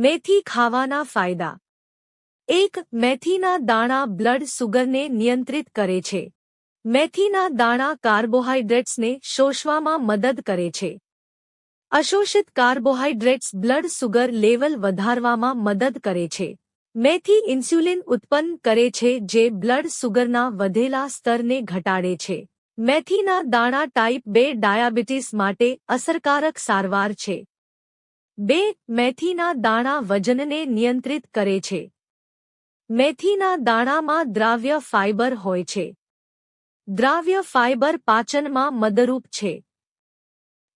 મેથી ખાવાના ફાયદા. એક, મેથીના દાણા બ્લડ સુગરને નિયંત્રિત કરે છે. મેથીના દાણા કાર્બોહાઈડ્રેટ્સને શોષવામાં મદદ કરે છે. અશોષિત કાર્બોહાઈડ્રેટ્સ બ્લડ સુગર લેવલ વધારવામાં મદદ કરે છે. મેથી ઇન્સ્યુલિન ઉત્પન્ન કરે છે જે બ્લડ સુગરના વધેલા સ્તરને ઘટાડે છે. મેથીના દાણા ટાઈપ બે ડાયાબિટીસ માટે અસરકારક સારવાર છે. બે, મેથીના દાણા વજનને નિયંત્રિત કરે છે. મેથીના દાણામાં દ્રાવ્ય ફાઇબર હોય છે. દ્રાવ્ય ફાઇબર પાચનમાં મદરૂપ છે.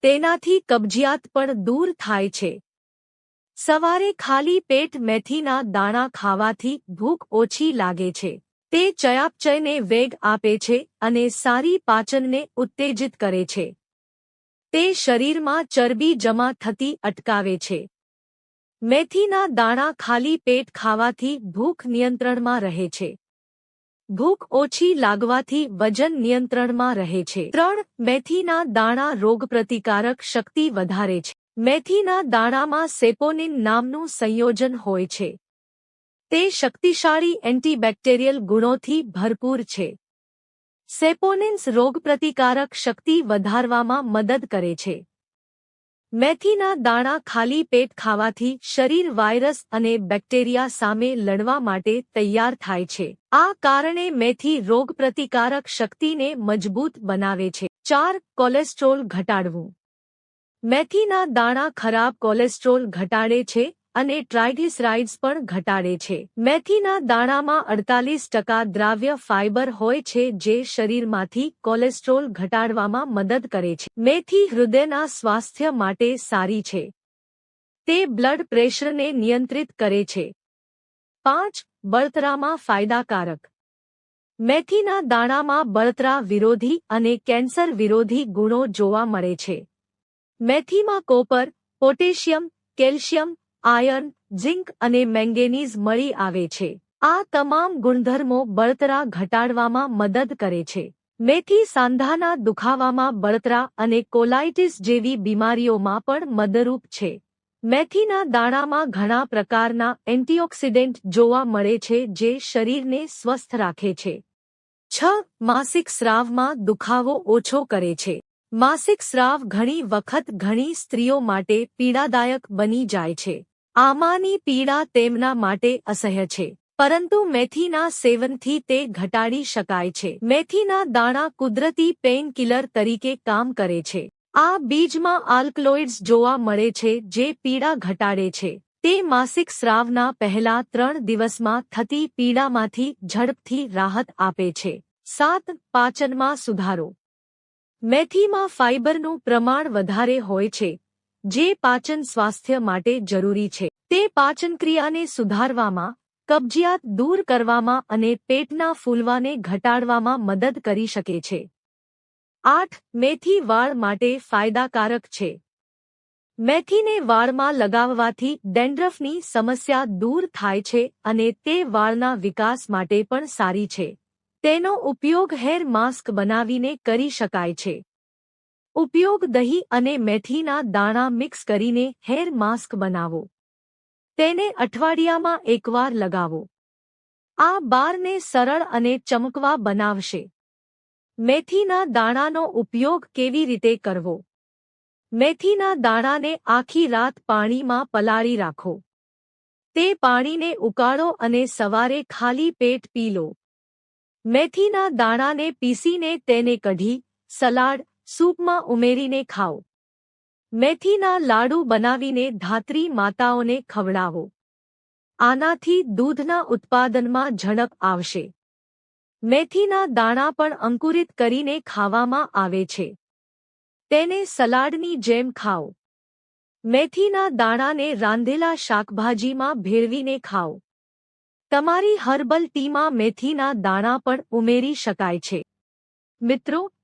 તેનાથી કબજિયાત પણ દૂર થાય છે. સવારે ખાલી પેટ મેથીના દાણા ખાવાથી ભૂખ ઓછી લાગે છે. તે ચયાપચયને વેગ આપે છે અને સારી પાચનને ઉત્તેજિત કરે છે. તે શરીરમાં ચરબી જમા થતી અટકાવે છે. મેથીના દાણા ખાલી પેટ ખાવાથી ભૂખ નિયંત્રણમાં રહે છે. ભૂખ ઓછી લાગવાથી વજન નિયંત્રણમાં રહે છે. ત્રણ, મેથીના દાણા રોગપ્રતિકારક શક્તિ વધારે છે. મેથીના દાણામાં સેપોનિન નામનું સંયોજન હોય છે. તે શક્તિશાળી એન્ટીબેક્ટેરિયલ ગુણોથી ભરપૂર છે. સેપોનિન્સ રોગપ્રતિકારક શક્તિ વધારવામાં મદદ કરે છે. મેથીના દાણા ખાલી પેટ ખાવાથી શરીર વાયરસ અને બેક્ટેરિયા સામે લડવા માટે તૈયાર થાય છે. આ કારણે મેથી રોગપ્રતિકારક શક્તિને મજબૂત બનાવે છે. ચાર, કોલેસ્ટ્રોલ ઘટાડવું. મેથીના દાણા ખરાબ કોલેસ્ટ્રોલ ઘટાડે છે અને ટ્રાઇગ્લિસરાઇડ્સ પણ ઘટાડે છે. મેથીના દાણામાં અડતાલીસ ટકા દ્રાવ્ય ફાઇબર હોય છે જે શરીરમાંથી કોલેસ્ટ્રોલ ઘટાડવામાં મદદ કરે છે. મેથી હૃદયના સ્વાસ્થ્ય માટે સારી છે. તે બ્લડ પ્રેશરને નિયંત્રિત કરે છે. પાંચ, બળતરામાં ફાયદાકારક. મેથીના દાણામાં બળતરા વિરોધી અને કેન્સર વિરોધી ગુણો જોવા મળે છે. મેથીમાં copper, potassium, calcium iron, zinc અને મેંગેનીઝ મળી આવે છે. આ તમામ ગુણધર્મો બળતરા ઘટાડવામાં મદદ કરે છે. મેથી સાંધાના દુખાવામાં બળતરા અને કોલાઇટિસ જેવી બીમારીઓમાં પણ મદરૂપ છે. મેથીના દાણામાં ઘણા પ્રકારના એન્ટીઓક્સિડન્ટ જોવા મળે છે જે શરીરને સ્વસ્થ રાખે છે. છ, માસિક સ્રાવમાં દુખાવો ઓછો કરે છે. માસિક સ્રાવ ઘણી વખત ઘણી સ્ત્રીઓ માટે પીડાદાયક બની જાય છે. આમાંની પીડા તેમના માટે અસહ્ય છે, પરંતુ મેથીના સેવનથી તે ઘટાડી શકાય છે. મેથીના દાણા કુદરતી પેઇનકિલર તરીકે કામ કરે છે. આ બીજમાં આલ્કલોઇડ્સ જોવા મળે છે જે પીડા ઘટાડે છે. તે માસિક સ્રાવના પહેલા ત્રણ દિવસમાં થતી પીડામાંથી ઝડપથી રાહત આપે છે. સાત, પાચનમાં સુધારો. મેથીમાં ફાઇબરનું પ્રમાણ વધારે હોય છે. જે પાચન સ્વાસ્થ્ય માટે જરૂરી છે. તે પાચનક્રિયાને સુધારવામાં, કબજિયાત દૂર કરવામાં અને પેટના ફૂલવાને ઘટાડવામાં મદદ કરી શકે છે. આઠ, મેથી વાળ માટે ફાયદાકારક છે. મેથીને વાળમાં લગાવવાથી ડેન્ડ્રફની સમસ્યા દૂર થાય છે અને તે વાળના વિકાસ માટે પણ સારી છે. તેનો ઉપયોગ હેર માસ્ક બનાવીને કરી શકાય છે. ઉપયોગ દહીં અને મેથીના દાણા મિક્સ કરીને હેર માસ્ક બનાવો. તેને અઠવાડિયામાં એકવાર લગાવો. આ બારને સરળ અને ચમકવા બનાવશે. મેથીના દાણાનો ઉપયોગ કેવી રીતે કરવો? મેથીના દાણાને આખી રાત પાણીમાં પલાળી રાખો. તે પાણીને ઉકાળો અને સવારે ખાલી પેટ પી લો. મેથીના દાણાને પીસીને તેને કઢી, સલાડ સૂપમાં ઉમેરીને ખાઓ. મેથીના લાડુ બનાવીને ધાત્રી માતાઓને ખવડાવો. આનાથી દૂધના ઉત્પાદનમાં ઝડપ આવશે. મેથીના દાણા પણ અંકુરિત કરીને ખાવામાં આવે છે. તેને સલાડની જેમ ખાઓ. મેથીના દાણાને રાંધેલા શાકભાજીમાં ભેળવીને ખાઓ. તમારી હર્બલ ટીમાં મેથીના દાણા પણ ઉમેરી શકાય છે. મિત્રો